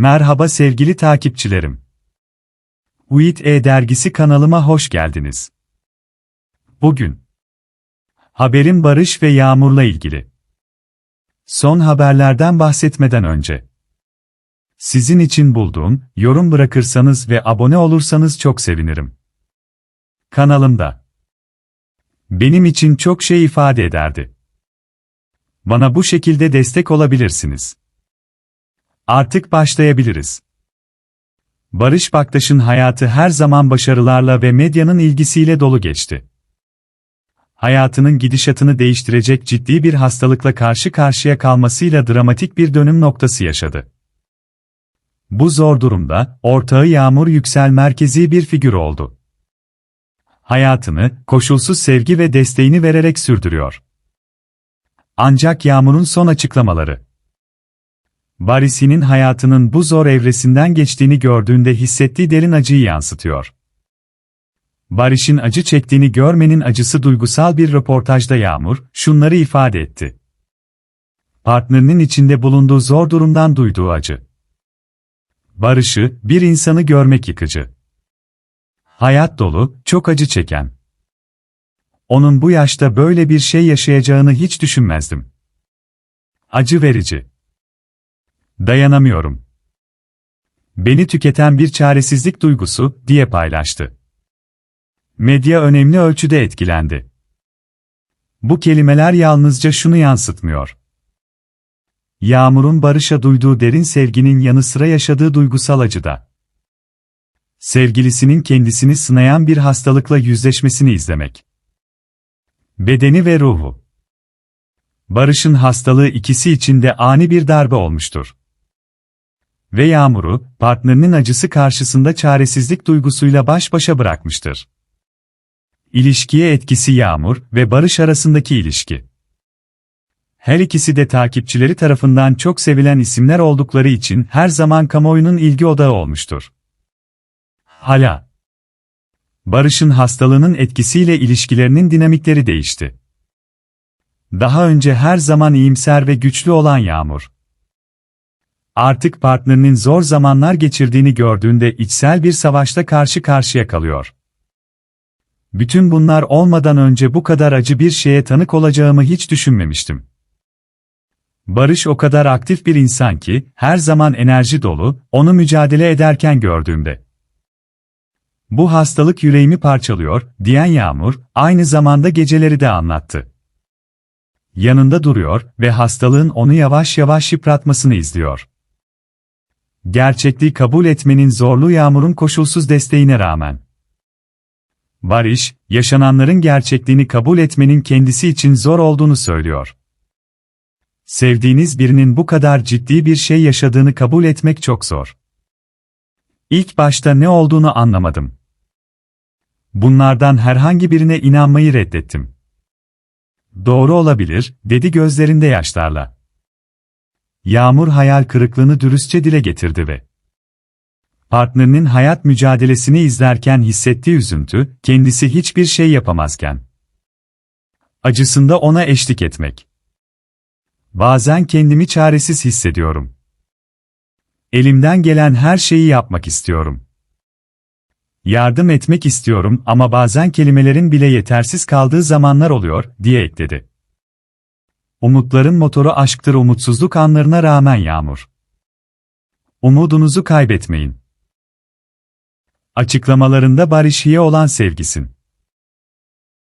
Merhaba sevgili takipçilerim. UIT E-Dergisi kanalıma hoş geldiniz. Bugün haberin Barış ve Yağmur'la ilgili. Son haberlerden bahsetmeden önce sizin için bulduğum, yorum bırakırsanız ve abone olursanız çok sevinirim. Kanalımda benim için çok şey ifade ederdi. Bana bu şekilde destek olabilirsiniz. Artık başlayabiliriz. Barış Baktaş'ın hayatı her zaman başarılarla ve medyanın ilgisiyle dolu geçti. Hayatının gidişatını değiştirecek ciddi bir hastalıkla karşı karşıya kalmasıyla dramatik bir dönüm noktası yaşadı. Bu zor durumda, ortağı Yağmur Yüksel merkezi bir figür oldu. Hayatını, koşulsuz sevgi ve desteğini vererek sürdürüyor. Ancak Yağmur'un son açıklamaları, Barisi'nin hayatının bu zor evresinden geçtiğini gördüğünde hissettiği derin acıyı yansıtıyor. Barış'ın acı çektiğini görmenin acısı duygusal bir röportajda Yağmur, şunları ifade etti. Partnerinin içinde bulunduğu zor durumdan duyduğu acı. Barış'ı, bir insanı görmek yıkıcı. Hayat dolu, çok acı çeken. Onun bu yaşta böyle bir şey yaşayacağını hiç düşünmezdim. Acı verici. Dayanamıyorum. Beni tüketen bir çaresizlik duygusu, diye paylaştı. Medya önemli ölçüde etkilendi. Bu kelimeler yalnızca şunu yansıtmıyor. Yağmur'un Barış'a duyduğu derin sevginin yanı sıra yaşadığı duygusal acıda. Sevgilisinin kendisini sınayan bir hastalıkla yüzleşmesini izlemek. Bedeni ve ruhu. Barış'ın hastalığı ikisi için de ani bir darbe olmuştur. Ve Yağmur'u, partnerinin acısı karşısında çaresizlik duygusuyla baş başa bırakmıştır. İlişkiye etkisi Yağmur ve Barış arasındaki ilişki. Her ikisi de takipçileri tarafından çok sevilen isimler oldukları için her zaman kamuoyunun ilgi odağı olmuştur. Hala. Barış'ın hastalığının etkisiyle ilişkilerinin dinamikleri değişti. Daha önce her zaman iyimser ve güçlü olan Yağmur. Artık partnerinin zor zamanlar geçirdiğini gördüğünde içsel bir savaşta karşı karşıya kalıyor. Bütün bunlar olmadan önce bu kadar acı bir şeye tanık olacağımı hiç düşünmemiştim. Barış o kadar aktif bir insan ki, her zaman enerji dolu, onu mücadele ederken gördüğümde. Bu hastalık yüreğimi parçalıyor, diyen Yağmur, aynı zamanda geceleri de anlattı. Yanında duruyor ve hastalığın onu yavaş yavaş yıpratmasını izliyor. Gerçekliği kabul etmenin zorluğu Yağmur'un koşulsuz desteğine rağmen. Barış, yaşananların gerçekliğini kabul etmenin kendisi için zor olduğunu söylüyor. Sevdiğiniz birinin bu kadar ciddi bir şey yaşadığını kabul etmek çok zor. İlk başta ne olduğunu anlamadım. Bunlardan herhangi birine inanmayı reddettim. Doğru olabilir, dedi gözlerinde yaşlarla. Yağmur hayal kırıklığını dürüstçe dile getirdi ve partnerinin hayat mücadelesini izlerken hissettiği üzüntü, kendisi hiçbir şey yapamazken acısında ona eşlik etmek. Bazen kendimi çaresiz hissediyorum. Elimden gelen her şeyi yapmak istiyorum. Yardım etmek istiyorum ama bazen kelimelerin bile yetersiz kaldığı zamanlar oluyor, diye ekledi. Umutların motoru aşktır umutsuzluk anlarına rağmen yağmur. Umudunuzu kaybetmeyin. Açıklamalarında Barışi'ye olan sevgisin.